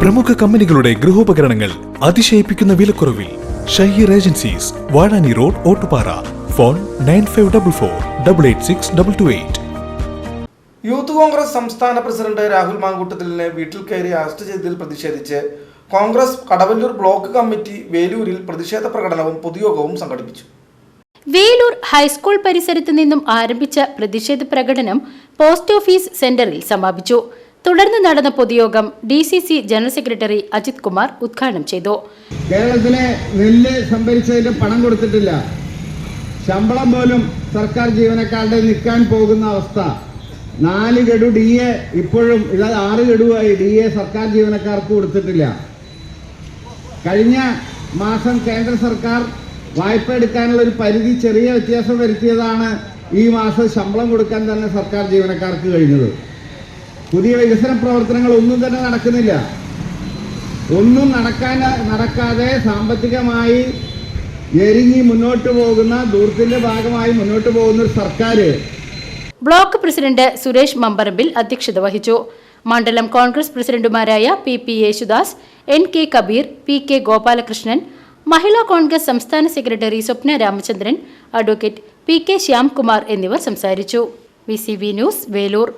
പ്രമുഖ കമ്പനികളുടെ ഗൃഹോപകരണങ്ങൾ അതിശയിപ്പിക്കുന്ന വിലക്കുറവിൽ Shaheer agencies Vazhani road Ottupara. Phone nine five double four double eight six double two eight. Youth Congress സംസ്ഥാന പ്രസിഡന്റ് രാഹുൽ മാങ്കൂട്ടത്തിലിനെ വീട്ടിൽ കയറി അറസ്റ്റ് ചെയ്തതിൽ പ്രതിഷേധിച്ച് കോൺഗ്രസ് കടവല്ലൂർ ബ്ലോക്ക് കമ്മിറ്റി വേലൂരിൽ പ്രതിഷേധ പ്രകടനവും പൊതുയോഗവും സംഘടിപ്പിച്ചു. വേലൂർ ഹൈസ്കൂൾ പരിസരത്ത് നിന്നും ആരംഭിച്ച പ്രതിഷേധ പ്രകടനം പോസ്റ്റ് ഓഫീസ് സെന്ററിൽ സമാപിച്ചു. തുടർന്ന് നടന്ന പൊതുയോഗം D C C general secretary Ajith Kumar ഉദ്ഘാടനം ചെയ്തു. കേരളത്തിലെ നെല്ല് സംഭരിച്ചതിന്റെ പണം കൊടുത്തിട്ടില്ല. ശമ്പളം പോലും സർക്കാർ ജീവനക്കാരുടെ നിൽക്കാൻ പോകുന്ന അവസ്ഥ. നാല് ഗഡു ഡി എ ഇപ്പോഴും ഇത് ആറ് ഗഡുവായി ഡി എ സർക്കാർ ജീവനക്കാർക്ക് കൊടുത്തിട്ടില്ല. കഴിഞ്ഞ മാസം കേന്ദ്ര സർക്കാർ വായ്പ എടുക്കാനുള്ള ഒരു പരിധി ചെറിയ വ്യത്യാസം വരുത്തിയതാണ് ഈ മാസം ശമ്പളം കൊടുക്കാൻ തന്നെ സർക്കാർ ജീവനക്കാർക്ക് കഴിഞ്ഞത്. പുതിയ വികസന പ്രവർത്തനങ്ങൾ ഒന്നും തന്നെ നടക്കുന്നില്ല. ഒന്നും നടക്കാൻ നടക്കാതെ സാമ്പത്തികമായി എരിഞ്ഞി മുന്നോട്ട് പോകുന്ന ദൂർത്തിന്റെ ഭാഗമായി മുന്നോട്ട് പോകുന്ന ഒരു സർക്കാർ ബ്ലോക്ക് പ്രസിഡന്റ് സുരേഷ് മമ്പറമ്പിൽ അധ്യക്ഷത വഹിച്ചു. മണ്ഡലം കോൺഗ്രസ് പ്രസിഡന്റുമാരായ P P Yesudas N K Kabeer P K Gopalakrishnan Mahila Congress സംസ്ഥാന secretary Swapna Ramachandran advocate P K Shyamkumar എന്നിവർ സംസാരിച്ചു. V news Velur.